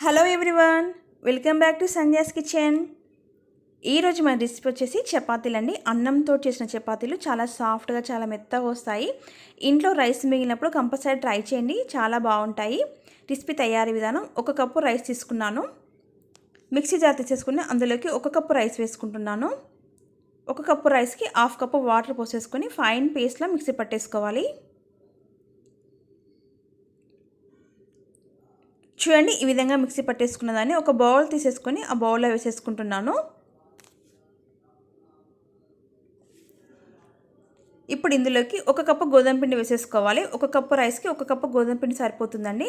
Hello everyone welcome back to Sandhya's kitchen ఈరోజు మన recipe వచ్చేసి చపాతీలు అండి. అన్నంతో చేసిన చపాతీలు చాలా సాఫ్ట్గా చాలా మెత్తగా వస్తాయి. ఇంట్లో రైస్ మిగిలినప్పుడు కంపల్సరీ ట్రై చేయండి. చాలా బాగుంటాయి. రెసిపీ తయారీ విధానం ఒక కప్పు రైస్ తీసుకున్నాను. మిక్సీ జార్ తీసేసుకుని అందులోకి ఒక కప్పు రైస్ వేసుకుంటున్నాను. ఒక కప్పు రైస్కి హాఫ్ కప్పు వాటర్ పోసేసుకొని ఫైన్ పేస్ట్లా మిక్సీ పట్టేసుకోవాలి. చూడండి ఈ విధంగా మిక్సీ పట్టేసుకున్న దాన్ని ఒక బౌల్ తీసేసుకొని ఆ బౌల్లో వేసేసుకుంటున్నాను. ఇప్పుడు ఇందులోకి ఒక కప్పు గోధుమ పిండి వేసేసుకోవాలి. ఒక కప్పు రైస్కి ఒక కప్పు గోధుమ పిండి సరిపోతుందండి.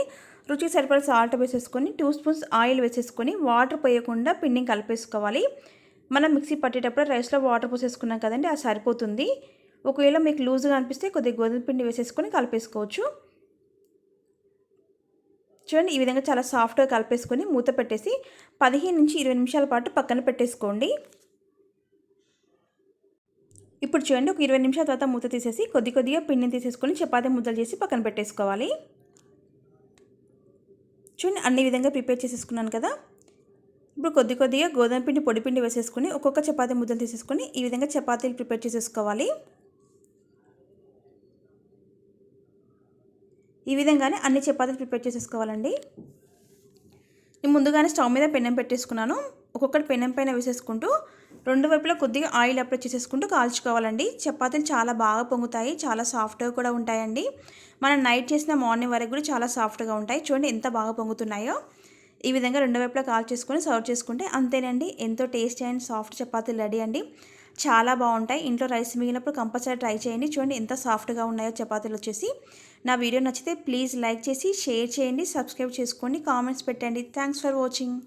రుచికి సరిపడే సాల్ట్ వేసేసుకొని టూ స్పూన్స్ ఆయిల్ వేసేసుకొని వాటర్ పోయకుండా పిండిని కలిపేసుకోవాలి. మనం మిక్సీ పట్టేటప్పుడు రైస్లో వాటర్ పోసేసుకున్నాం కదండి అది సరిపోతుంది. ఒకవేళ మీకు లూజ్గా అనిపిస్తే కొద్దిగా గోధుమ పిండి వేసేసుకొని కలిపేసుకోవచ్చు. చూడండి ఈ విధంగా చాలా సాఫ్ట్గా కలిపేసుకొని మూత పెట్టేసి పదిహేను నుంచి ఇరవై నిమిషాల పాటు పక్కన పెట్టేసుకోండి. ఇప్పుడు చూడండి ఒక ఇరవై నిమిషాల తర్వాత మూత తీసేసి కొద్ది కొద్దిగా పిండిని తీసేసుకొని చపాతీ ముద్దలు చేసి పక్కన పెట్టేసుకోవాలి. చూడండి అన్ని విధంగా ప్రిపేర్ చేసేసుకున్నాను కదా. ఇప్పుడు కొద్ది కొద్దిగా గోధుమ పిండి పొడి పిండి వేసేసుకొని ఒక్కొక్క చపాతీ ముద్దలు తీసేసుకొని ఈ విధంగా చపాతీలు ప్రిపేర్ చేసేసుకోవాలి. ఈ విధంగానే అన్ని చపాతీలు ప్రిపేర్ చేసేసుకోవాలండి. నేను ముందుగానే స్టవ్ మీద పెనం పెట్టేసుకున్నాను. ఒక్కొక్కటి పెనం పైన వేసేసుకుంటూ రెండు వైపులా కొద్దిగా ఆయిల్ అప్లై చేసేసుకుంటూ కాల్చుకోవాలండి. చపాతీలు చాలా బాగా పొంగుతాయి చాలా సాఫ్ట్గా కూడా ఉంటాయండి. మనం నైట్ చేసిన మార్నింగ్ వరకు కూడా చాలా సాఫ్ట్గా ఉంటాయి. చూడండి ఎంత బాగా పొంగుతున్నాయో. ఈ విధంగా రెండు వైపులా కాల్ చేసుకొని సర్వ్ చేసుకుంటే అంతేనండి. ఎంతో టేస్టీ అండ్ సాఫ్ట్ చపాతీలు రెడీ అండి. చాలా బాగుంటాయి. ఇంట్లో రైస్ మిగిలినప్పుడు కంపల్సరీ ట్రై చేయండి. చూడండి ఎంత సాఫ్ట్గా ఉన్నాయో చపాతీలు వచ్చేసి. నా వీడియో నచ్చితే ప్లీజ్ లైక్ చేసి షేర్ చేయండి సబ్స్క్రైబ్ చేసుకోండి కామెంట్స్ పెట్టండి. Thanks for watching.